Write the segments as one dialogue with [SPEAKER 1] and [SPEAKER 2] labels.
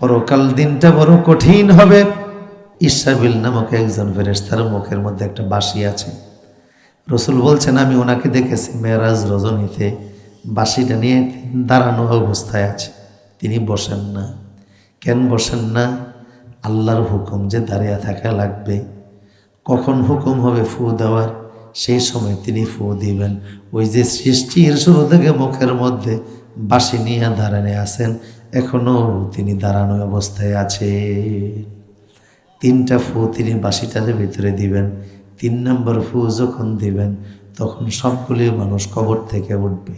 [SPEAKER 1] পরকাল দিনটা বড় কঠিন হবে। ইসাবিল নামক একজন ফেরেস্তার মুখের মধ্যে একটা বাঁশি আছে। রসুল বলছেন, আমি ওনাকে দেখেছি মেয়েরাজ রজনীতে। বাঁশিটা নিয়ে দাঁড়ানো অবস্থায় আছে। তিনি বসেন না। কেন বসেন না? আল্লাহর হুকুম যে দাঁড়িয়ে থাকা লাগবে। কখন হুকুম হবে ফু দেওয়ার? সেই সময় তিনি ফু দিবেন। ওই যে সৃষ্টির শুরু থেকে মুখের মধ্যে বাঁশি নিয়ে দাঁড়ানে আছেন এখনও তিনি দাঁড়ানো অবস্থায় আছে। তিনটা ফু তিনি বাঁশিটার ভিতরে দিবেন, তিন নম্বর ফু যখন দিবেন, তখন সবগুলি মানুষ কবর থেকে উঠবে।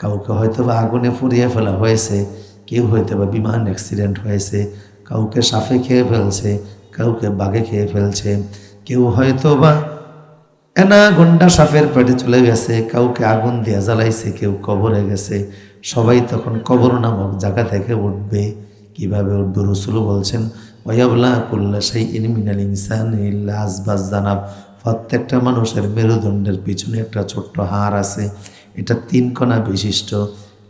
[SPEAKER 1] কাউকে হয়তো বা আগুনে ফুরিয়ে ফেলা হয়েছে, কেউ হয়তো বা বিমান অ্যাক্সিডেন্ট হয়েছে, কাউকে সাফে খেয়ে ফেলছে, কাউকে বাঘে খেয়ে ফেলছে, কেউ হয়তো বা এনা গন্ডা সাপের পেটে চলে গেছে, কাউকে আগুন দিয়ে জ্বালাইছে, কেউ কবরে গেছে। সবাই তখন কবর নামক জায়গা থেকে উঠবে। কীভাবে উঠবে? রসুল বলছেন ওয়াবলা সেই ইনমিনাল ইনসান জানাব। প্রত্যেকটা মানুষের মেরুদণ্ডের পিছনে একটা ছোট্ট হাড় আছে। এটা তিন কোণা বিশিষ্ট।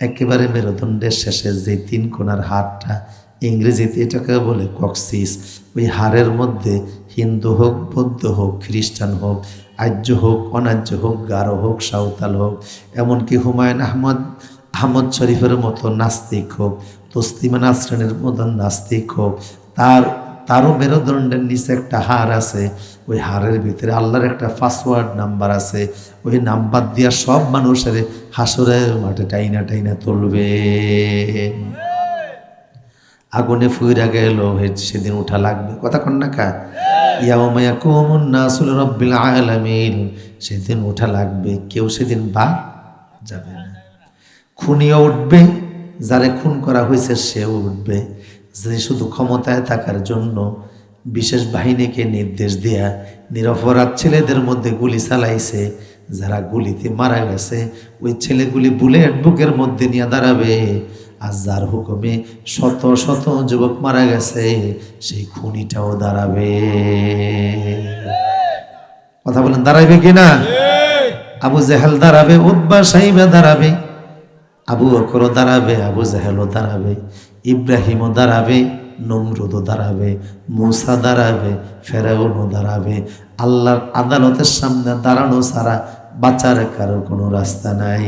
[SPEAKER 1] একেবারে মেরুদণ্ডের শেষে যে তিন কোণার হাড়টা, ইংরেজিতে এটাকে বলে কক্সিস। ওই হাড়ের মধ্যে হিন্দু হোক, বৌদ্ধ হোক, খ্রিস্টান হোক, আর্য হোক, অনার্য হোক, গারো হোক, সাঁওতাল হোক, এমনকি হুমায়ুন আহমদ আহমদ শরীফের মতো নাস্তিক হোক, তসলিমা নাসরানের মতো নাস্তিক হোক, তার, তারও মেরুদণ্ডের নিচে একটা হার আছে, ওই হারের ভিতরে আল্লাহর একটা পাসওয়ার্ড নাম্বার আছে, ওই নাম্বার দিয়া সব মানুষের হাসরের মাঠে টাইনা টাইনা তুলবে। আগুনে ফুইরা গেল সেদিন উঠা লাগবে। কথা কন না কা? ইয়াউমায়া কুমুন নাসুল রব্বিল আলামিন, সেদিন উঠা লাগবে, কেউ সেদিন বা যাবে না। খুনিও উঠবে যারে খুন করা হয়েছে সেও উঠবে। যে শুধু ক্ষমতায় থাকার জন্য বিশেষ বাহিনীকে নির্দেশ দেয়া নিরপরাধ ছেলেদের মধ্যে গুলি চালাইছে যারা গুলিতে মারা গেছে ওই ছেলেগুলি বুলেট বুকের মধ্যে নিয়ে দাঁড়াবে। আর যার হুকুমে শত শত যুবক মারা গেছে সেই খুনিটাও দাঁড়াবে। কথা বলেন দাঁড়াবে কিনা আবু জেহাল দাঁড়াবে উদ্বা সাহিবা দাঁড়াবে। আবু অকরও দাঁড়াবে, আবু জাহেলও দাঁড়াবে, ইব্রাহিমও দাঁড়াবে, নমরুদও দাঁড়াবে, মূসা দাঁড়াবে, ফেরাউনও দাঁড়াবে। আল্লাহর আদালতের সামনে দাঁড়ানো ছাড়া বাঁচার কারও কোনো রাস্তা নাই।